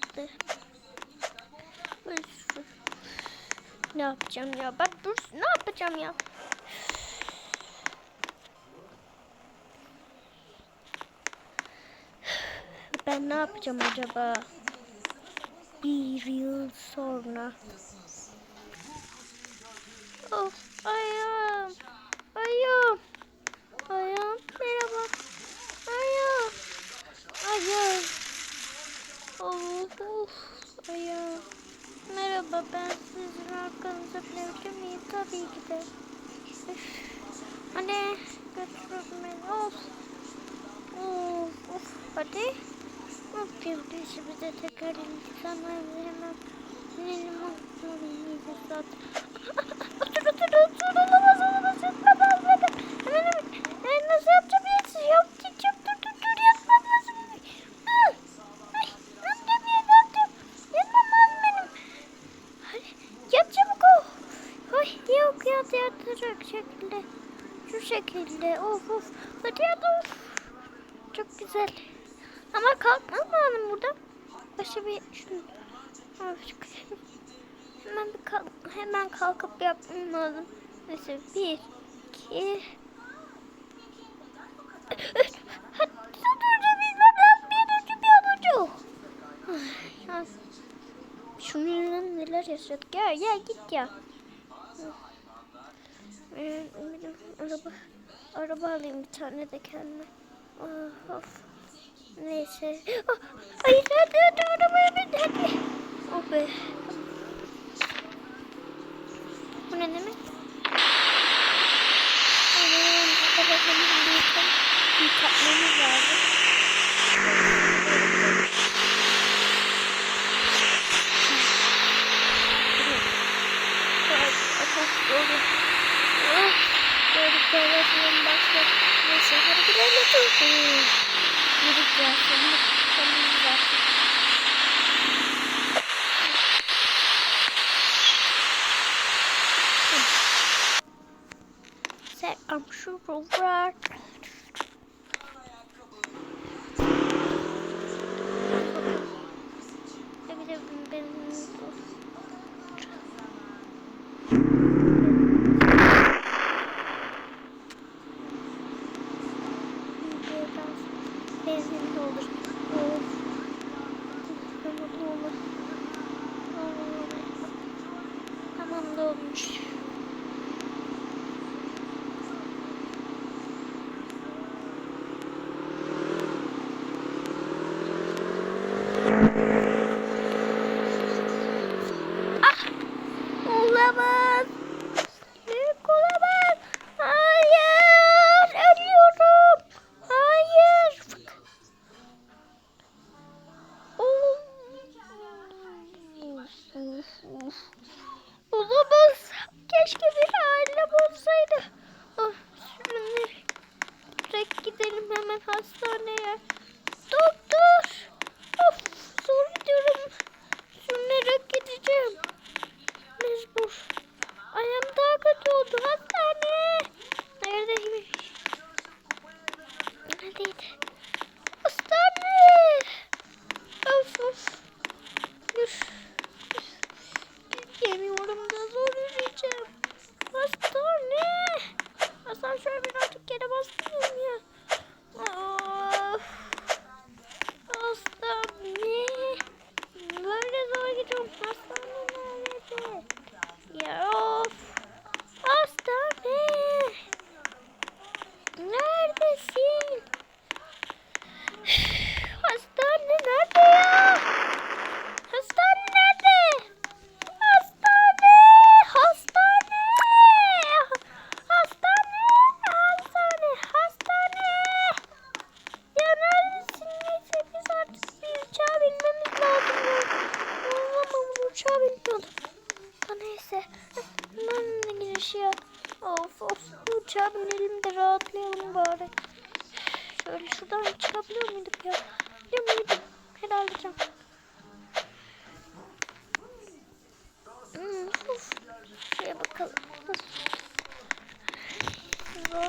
çıktı. Ne yapacağım ya? Bak dur ne yapacağım ya? Ben ne yapacağım acaba? Bir yıl sonra. Of ayağım. Ayağım. Ayağım. Merhaba. Ayağım. Ayağım. Of of. Ayağım. Merhaba ben sizin arkanıza binebilir miyim? Tabii ki de. Üf. Anne götürün beni. Of. Of of. Hadi. Of birbirisi bize tekrar intikam hemen. Binelim oturalım zaten. güzel. Ama kalkmam lazım burada. Başka bir şunu. Güzel. Hemen bir kalk, hemen kalkıp yapmam lazım. Neyse bir, iki. Hadi dur bilmem lazım. Bir önce bir an önce. Şunun yüzünden neler yaşadık. Ya ya git ya. Ee, araba araba alayım bir tane de kendime. Ah, of. Neyse. Ah, hayır hadi hadi arabaya bin hadi. Oh be. Bu ne demek? Bir bir katmamız lazım.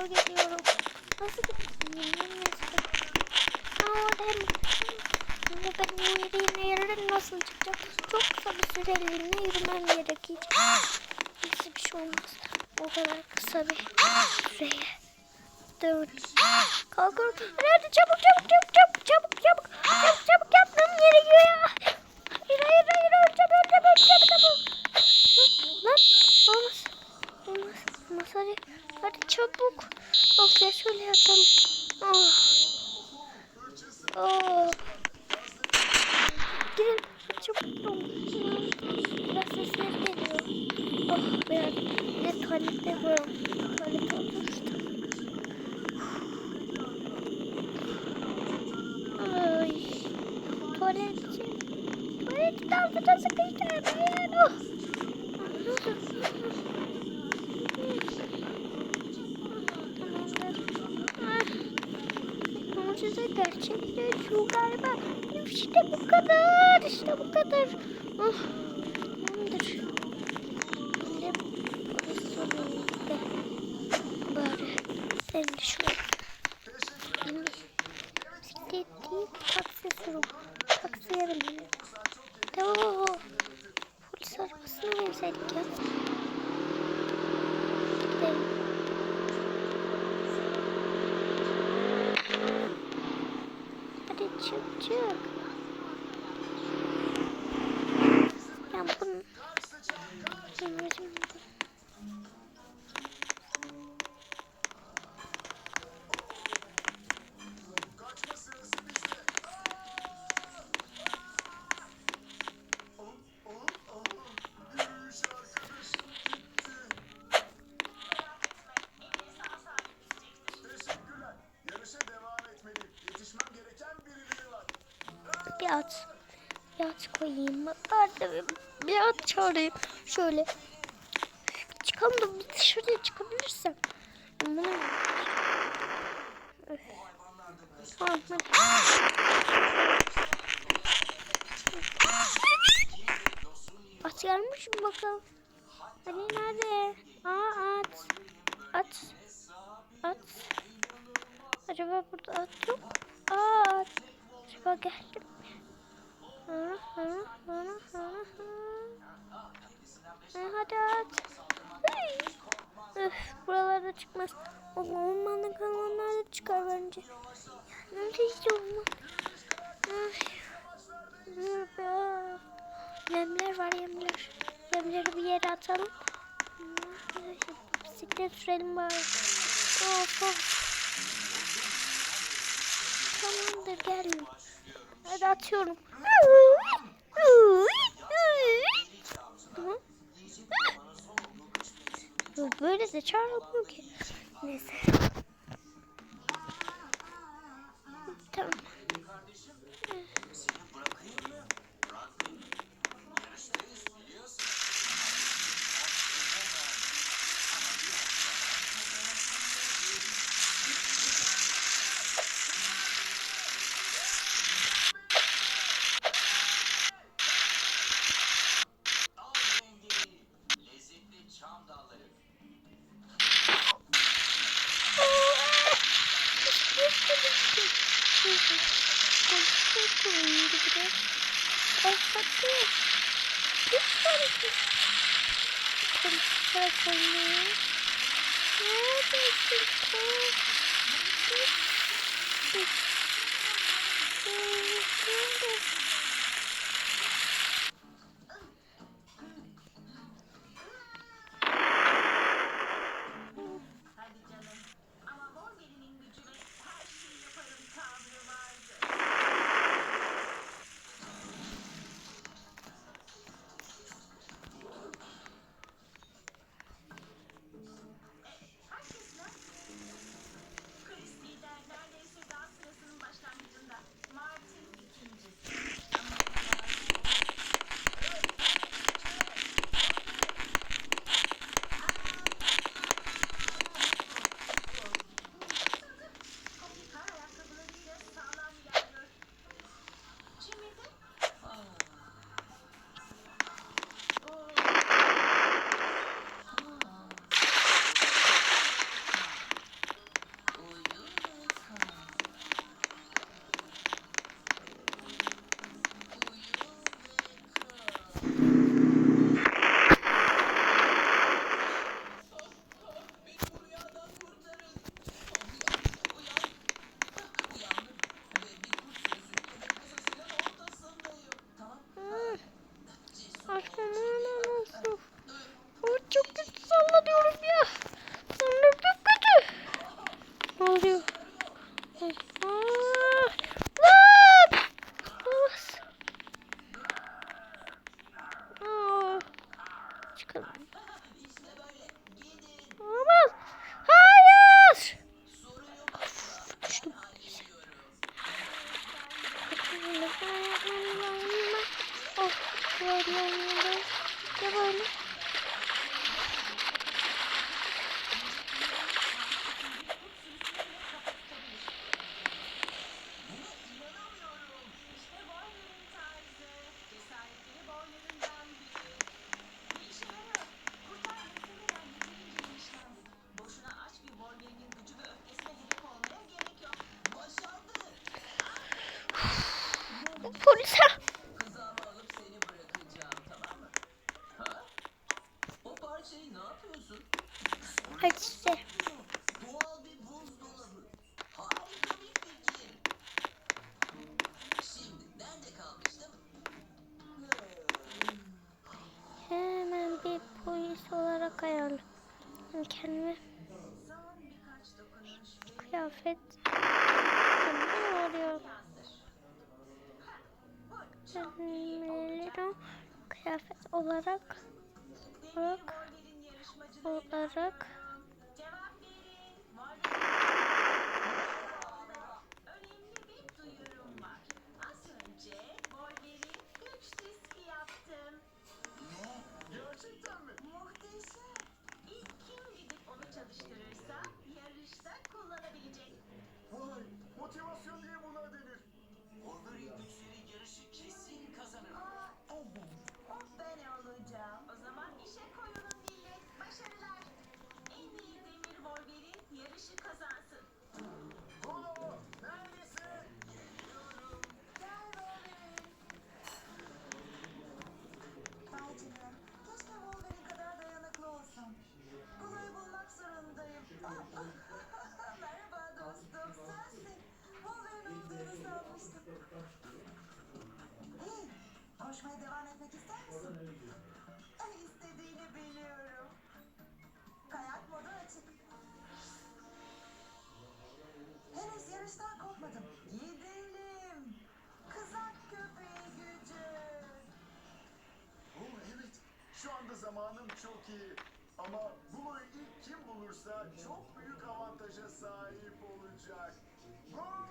Zor gidiyorum. Nasıl gidiyorum? Aa, Hemen. Şimdi ben bu yediğine yerden nasıl çıkacağım? Çok kısa bir süreliğine yürümem gerekecek. Neyse bir şey olmaz. O kadar kısa bir süreye. Kalkıyorum. Hadi, hadi çabuk çabuk çabuk çabuk çabuk çabuk. Çabuk çabuk yapmam gerekiyor ya. Hayır hayır hayır öleceğim öleceğim öleceğim çabuk. Lan olmaz. Olmaz. Olmaz hadi. Hadi çabuk. Of ya şöyle yatalım. Oh. Oh. Gidelim. Çabuk. Oh. Biraz sesler geliyor. Oh biraz. Bir de tuvalette var. Tuvalette oturmuştum. Ay. Tuvalet. Tuvalet altına sıkıştı. Ben. Oh. Mucize gerçekten şu galiba. İşte bu kadar. İşte bu kadar. Oh. Tamamdır. Şimdi pozisyonu de. Bari. Sen de şöyle. At. Bir at koyayım. Nerede bir- at çağırayım. Şöyle. Çıkalım da bir dışarıya çıkabilirsem. Bunu... Tamam hadi. At gelmiş mi bakalım? Hani nerede? Aa at. At. At. Acaba burada at yok? Aa at. Acaba geldim Hadi at. Öf, buralarda çıkmaz. O ormanda kalanlarda çıkar bence. Nerede hiç olmaz. Yemler var yemler. Yemleri bir yere atalım. Bisiklet sürelim bari. Of of. Tamamdır geldim. Hadi atıyorum. Böyle de çarpmıyor ki. Neyse. Ama Çıkabilir. Olmaz. Hayır. Düştüm. Oh, böyle. Little kıyafet olarak olarak olarak çok iyi. Ama bunu ilk kim bulursa çok büyük avantaja sahip olacak. Gol!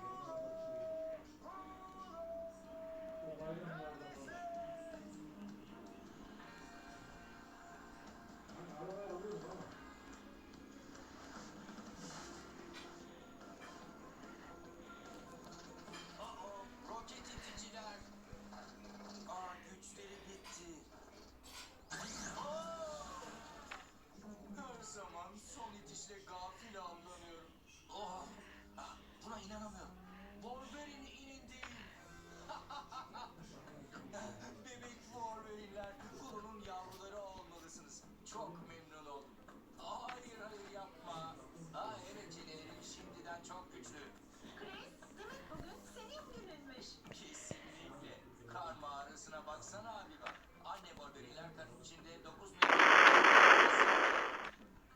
Griler takım içinde 9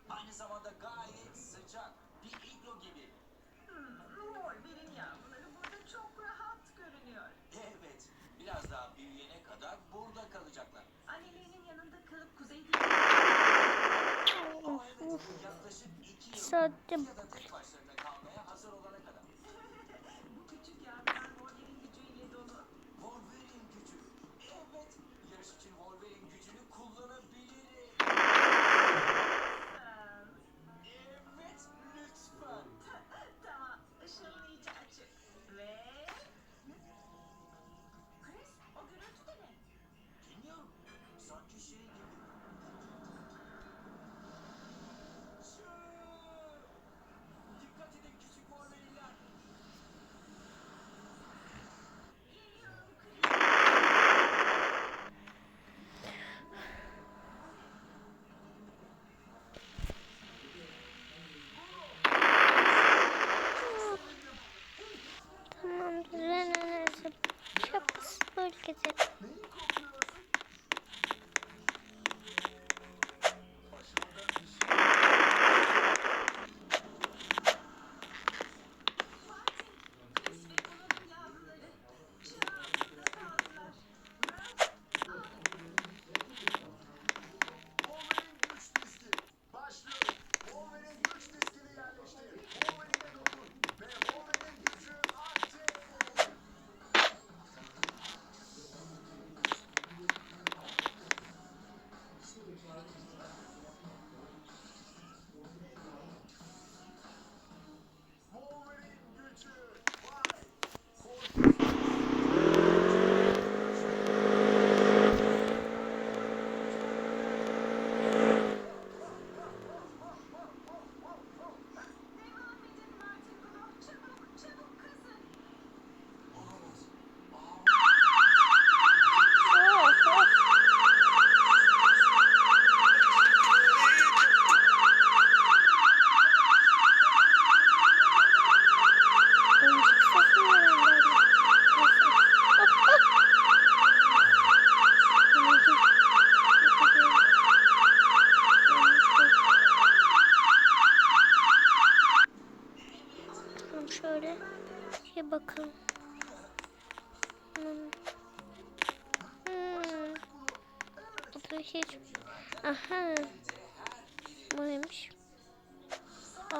Aynı zamanda gayet sıcak bir iglo gibi. Hmm, rol verin yavruları burada çok rahat görünüyor. Evet, biraz daha büyüyene kadar burada kalacaklar. Annelerinin yanında kalıp kuzeyde... Yaklaşık 2 yıl ya da tek başlarına kalmaya hazır olan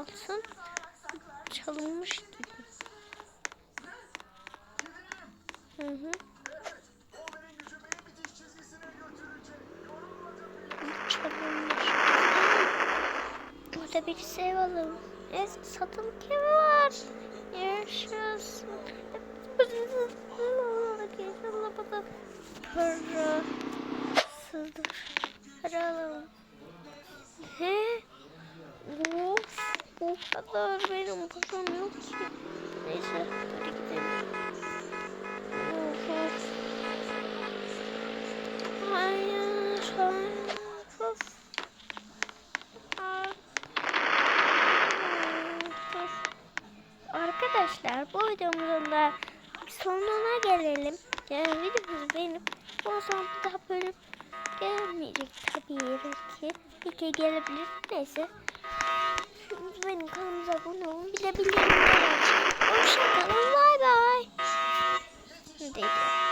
Altın çalınmış gibi. Hı hı. Çalınmış. Burada bir şey var. Evet, satın kimi var? Yaşasın. Para. Para alalım. Kadar benim param yok ki. Neyse hadi gidelim. Hayır, hayır. Of. Arkadaşlar bu videomuzun da sonuna gelelim. Yani videomuzu beğenip bu son daha bölüm gelmeyecek tabii ki. İki gelebilir. Neyse beğenmeyi, kanalımıza abone olun. Bir de bildirimleri açın. Hoşçakalın. Bay bay. Ne?